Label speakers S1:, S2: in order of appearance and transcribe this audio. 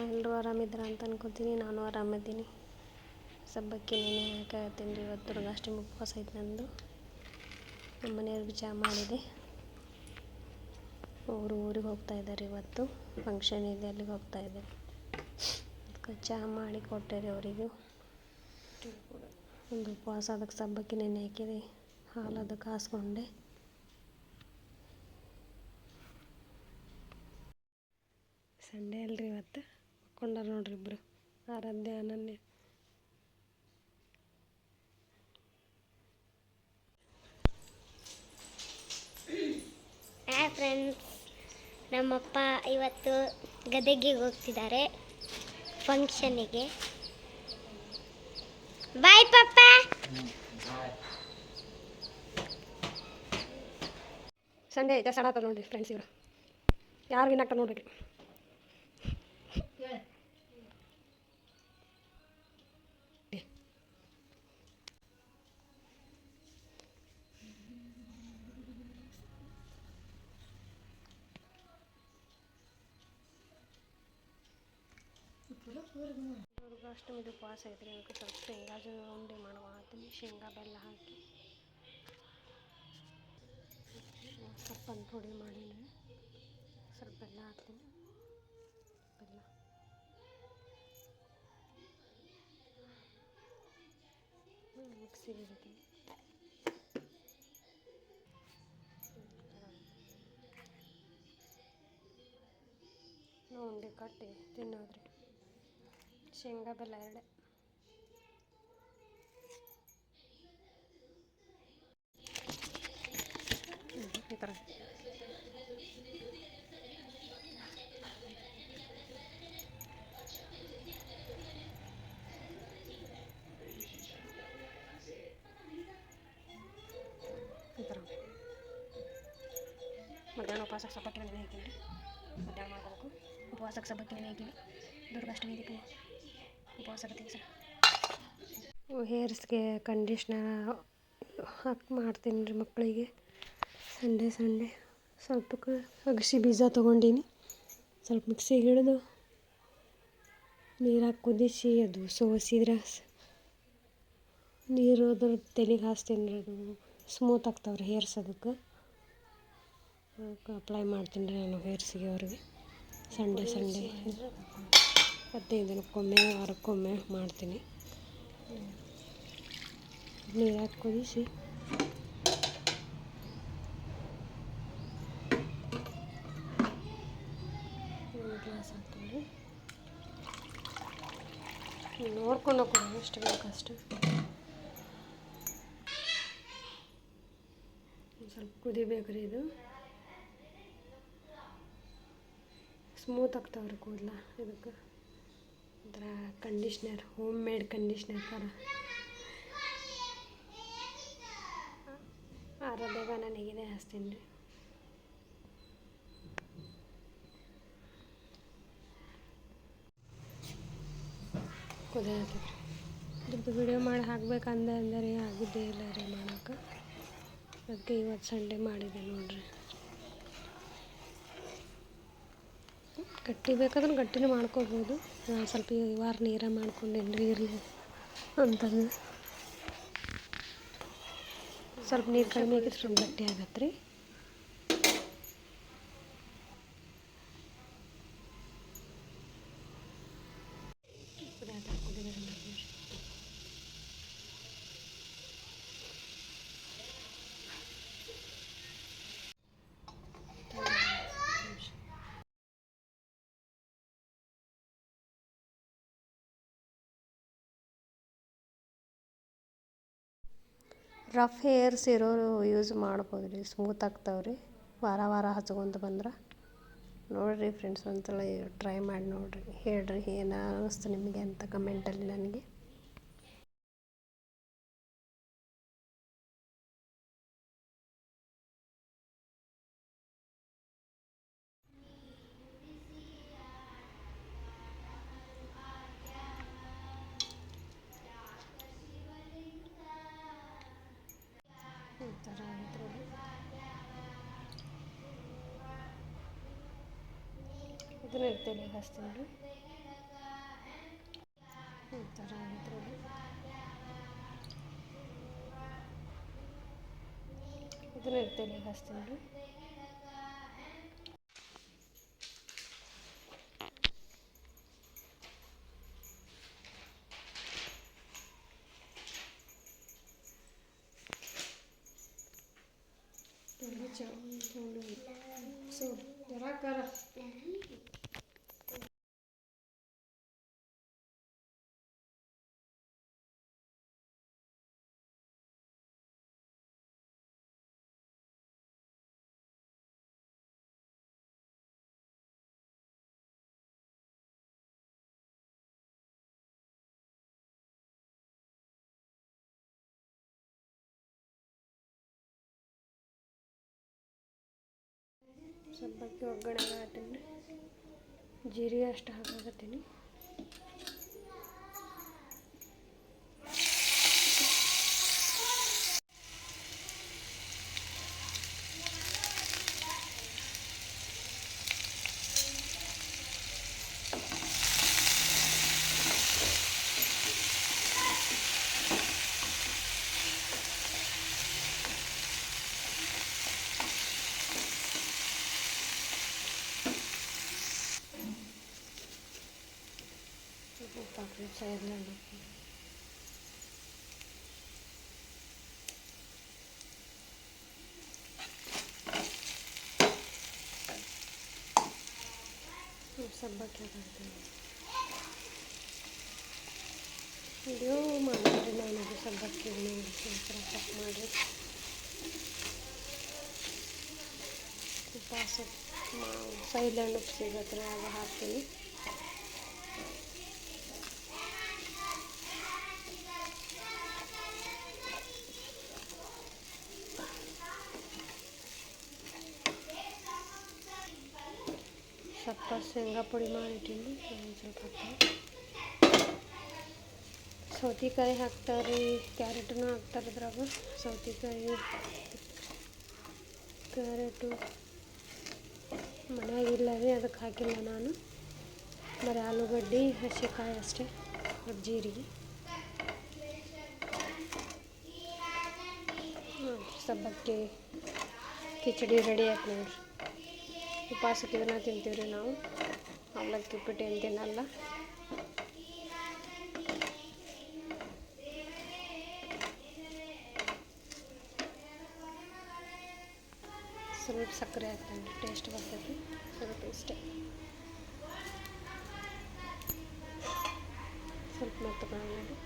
S1: ಎಲ್ಲರೂ ಆರಾಮಿದ್ದೀರಾ ಅಂತ ಅನ್ಕೋತೀನಿ. ನಾನು ಆರಾಮಿದ್ದೀನಿ. ಸಬ್ಬಕ್ಕಿ ನೆನೆ ಹಾಕತ್ತೀನಿ ರೀ ಇವತ್ತು ದುರ್ಗಾಷ್ಟಮಿ ಉಪವಾಸ ಐತೆ ನಂದು. ನಮ್ಮ ಮನೆಯವ್ರಿಗೆ ಚಾ ಮಾಡಿದೆ. ಅವರು ಊರಿಗೆ ಹೋಗ್ತಾ ಇದ್ದಾರೆ ಇವತ್ತು. ಫಂಕ್ಷನ್ ಇದೆ, ಅಲ್ಲಿಗೆ ಹೋಗ್ತಾ ಇದ್ದಾರೆ. ಅದಕ್ಕೆ ಚಹಾ ಮಾಡಿ ಕೊಟ್ಟೆ ರೀ ಅವರಿಗೂ. ಒಂದು ಉಪವಾಸ, ಅದಕ್ಕೆ ಸಬ್ಬಕ್ಕಿ ನೆನೆ ಹಾಕಿದೆ. ಹಾಲು ಅದಕ್ಕೆ ಕಾಸ್ಕೊಂಡೆ ಸಂಡೇ ಅಲ್ರಿ ಇವತ್ತು? ಮಕ್ಕೊಂಡಾರ ನೋಡ್ರಿ ಇಬ್ಬರು ಆರಾಧ್ಯ ಅನನ್ಯ.
S2: ಹಾಯ್ ಫ್ರೆಂಡ್ಸ್ ನಮ್ಮಪ್ಪ ಇವತ್ತು ಗದಗಿಗೆ ಹೋಗ್ತಿದ್ದಾರೆ ಫಂಕ್ಷನಿಗೆ ಬಾಯ್ ಪಪ್ಪ.
S1: ಸಂಡೇ ಐತೆ ಸಡಾತ ನೋಡ್ರಿ ಫ್ರೆಂಡ್ಸ್ ಇವರು. ಯಾರು ವಿನ್ ಆಗ್ತಾರೆ ನೋಡ್ರಿ? ದುರ್ಗಾಷ್ಟಮಿದು ಉಪವಾಸ ಐತ್ರಿ ಅದಕ್ಕೆ ಸ್ವಲ್ಪ ಶೇಂಗಾ ಉಂಡೆ ಉಂಡೆ ಮಾಡ್ಕೊಳತ್ತೀನಿ ಶೇಂಗಾ ಬೆಲ್ಲ ಹಾಕಿ. ಸ್ವಲ್ಪ ಪುಡಿ ಮಾಡೀನಿ. ಸ್ವಲ್ಪ ಬೆಲ್ಲ ಹಾಕ್ತೀನಿ. ಬೆಲ್ಲ. ಮಿಕ್ಸಿಗೆ ಇಡ್ತೀನಿ ಉಂಡೆ ಕಟ್ಟಿ ತಿನ್ನೋದ್ರಿ ಶೇಂಗಾ ಬೆಲ್ಲ ಎರಡೇ. ಈ ಥರ ಈ ಥರ ಮಧ್ಯಾಹ್ನ ಉಪವಾಸಕ್ಕೆ ಸಬ್ಬಕ್ಕಿ ನೆನೆ ಹಾಕಿನಿ ರೀ ಮಧ್ಯಾಹ್ನ ಮಾಡ್ಕೋಬೇಕು. ಉಪವಾಸಕ್ಕೆ ಸಬ್ಬಕ್ಕಿ ನೆನೆ ಹಾಕಿನಿ ದುರ್ಗಾಷ್ಟಮಿ ಇದಕ್ಕೆ ಉಪವಾಸ ಇರ್ತೀವಿ ಸರ್ ಹೇರ್ಸ್ಗೆ ಕಂಡೀಷ್ನರ್ ಹಾಕಿ ಮಾಡ್ತೀನಿ ರೀ ಮಕ್ಕಳಿಗೆ. Sunday Sunday. ಸ್ವಲ್ಪ ಅಗಸಿ ಬೀಜ ತೊಗೊಂಡೀನಿ. ಸ್ವಲ್ಪ ಮಿಕ್ಸಿಗೆ ಹಿಡಿದು ನೀರಾಗಿ ಕುದಿಸಿ ಅದು ಸೋಸಿದ್ರೆ ನೀರು ಅದ್ರ ತಲೆಗೆ ಹಾಸ್ತೀನಿ ರೀ ಅದು ಸ್ಮೂತ್ ಆಗ್ತಾವ್ರಿ ಹೇರ್ಸ್ ಅದಕ್ಕೆ. ಅದಕ್ಕೆ ಅಪ್ಲೈ ಮಾಡ್ತೀನಿ ರೀ ನಾನು ಹೇರ್ಸಿಗೆ ಅವ್ರಿಗೆ. Sunday Sunday. ಹದಿನೈದು ದಿನಕ್ಕೊಮ್ಮೆ ವಾರಕ್ಕೊಮ್ಮೆ ಮಾಡ್ತೀನಿ. ನೀರಾಗಿ ಕುದಿಸಿ. ಗ್ಲಾಸ್ ಹಾಕ್ತೀನಿ. ನೋಡ್ಕೊಂಡು ಕೊಡಿ ಎಷ್ಟು ಬೇಕಷ್ಟು ಸ್ವಲ್ಪ ಕುದಿಬೇಕು ರೀ ಇದು. ಸ್ಮೂತ್ ಆಗ್ತಾವ್ರಿ ಕೂದಲ ಇದಕ್ಕೆ. ಒಂಥರ ಕಂಡೀಷ್ನರ್ ಹೋಮ್ ಮೇಡ್ ಕಂಡೀಷ್ನರ್ ಥರ ಆರೋಗ್ಯ ನನಗಿದೆ ಹಚ್ತೀನಿ ರೀ. ಕುದಿಯತ್ತೈತೆ ಇದ್ರದ್ದು ವಿಡಿಯೋ ಮಾಡಿ ಹಾಕ್ಬೇಕಂದ ಅಂದರೆ ಆಗಿದ್ದೇ ಇಲ್ಲ ರೀ ಮಾಡೋಕೆ ಅದಕ್ಕೆ ಇವತ್ತು ಸಂಡೇ ಮಾಡಿದೆ ನೋಡ್ರಿ. ಗಟ್ಟಿ ಬೇಕಾದ್ರೆ ಗಟ್ಟಿನೂ ಮಾಡ್ಕೋಬೋದು ಸ್ವಲ್ಪ ಈ ವಾರ ನೀರ ಮಾಡ್ಕೊಂಡು ರೀ ಇರಲಿ ಅಂತಂದು. ಸ್ವಲ್ಪ ನೀರು ಕಡಿಮೆ ಆಗಿದ್ರೆ ಸ್ವಲ್ಪ ಗಟ್ಟಿ ಆಗತ್ತೆ ರೀ. ರಫ್ ಹೇರ್ಸ್ ಇರೋರು ಯೂಸ್ ಮಾಡ್ಬೋದು ರೀ ಸ್ಮೂತ್ ಆಗ್ತಾವೆ ರೀ ವಾರ ವಾರ ಹಚ್ಕೊಂತ ಬಂದ್ರೆ. ನೋಡಿರಿ ಫ್ರೆಂಡ್ಸ್ ಒಂದ್ಸಲ ಟ್ರೈ ಮಾಡಿ ನೋಡಿರಿ. ಹೇಳಿರಿ ಏನು ಅನ್ನಿಸ್ತು ನಿಮಗೆ ಅಂತ ಕಮೆಂಟಲ್ಲಿ ನನಗೆ. ಇದನ್ನ ತೆಲೆಗೆ ಹಚ್ತೀನಿ ರೀ ಈ ಥರ ಇದ್ರಲ್ಲಿ ಇದನ್ನ ತೆಲೆಗೆ ಹಚ್ತೀನಿ ರೀ ಚೌ ಚೌ ಸೊ ಜರ ಕರ ಸಬ್ಬಕ್ಕಿ ಒಗ್ಗರಣೆ ಹಾಕ್ತೀನಿ. ಜೀರಿಗೆ ಅಷ್ಟು ಹಾಕಾಕತ್ತೀನಿ. ಹಾಕಿ ಸೈಡ್ನಲ್ಲಿ ಸಬ್ಬಕ್ಕಿ ಹಾಕ್ತೀನಿ ವಿಡಿಯೋ ಮಾಡಿದ್ರಿ ನಾನು ಅದು ಸಬ್ಬಕ್ಕಿ ನೋಡಿ ಥರ ಕಟ್ ಮಾಡಿ ಉಪವಾಸ ಸೈಲೆಂಡ್ ಉಪ್ಪು ಸಿಗತ್ತೆ ಅದು ಹಾಕ್ತೀನಿ ಸ್ವಲ್ಪ ಶೇಂಗಾ ಪುಡಿ ಮಾಡಿಟ್ಟಿನಿ ಸ್ವಲ್ಪ ಸೌತೆಕಾಯಿ ಹಾಕ್ತಾರೆ ಕ್ಯಾರೆಟನ್ನು ಹಾಕ್ತಾರೆ ಅದ್ರಾಗ ಸೌತೆಕಾಯಿ, ಕ್ಯಾರೆಟು. ಮನ್ಯಾಗ ಇಲ್ಲ ರೀ ಅದಕ್ಕೆ ಹಾಕಿಲ್ಲ ನಾನು. ಬರೀ ಆಲೂಗಡ್ಡೆ, ಹಸಿಕಾಯಿ ಅಷ್ಟೇ ಜೀರಿಗೆ. ಸಬ್ಬಕ್ಕಿ, ಕಿಚಡಿ ರೆಡಿ ಆಯ್ತು ನೋಡ್ರಿ. ಉಪವಾಸಕ್ಕೆ ಇದನ್ನು ತಿಂತೀವಿ ರೀ ನಾವು. ಅವಲಕ್ಕಿ ಉಪ್ಪಿಟ್ಟು ಏನು ತಿನ್ನಲ್ಲ. ಸ್ವಲ್ಪ ಸಕ್ಕರೆ ಹಾಕ್ತಾನೆ ಟೇಸ್ಟ್ ಬರ್ತೈತಿ, ಸ್ವಲ್ಪ ಇಷ್ಟೇ. ಸ್ವಲ್ಪ ಮತ್ತೆ ಮಾಡಿ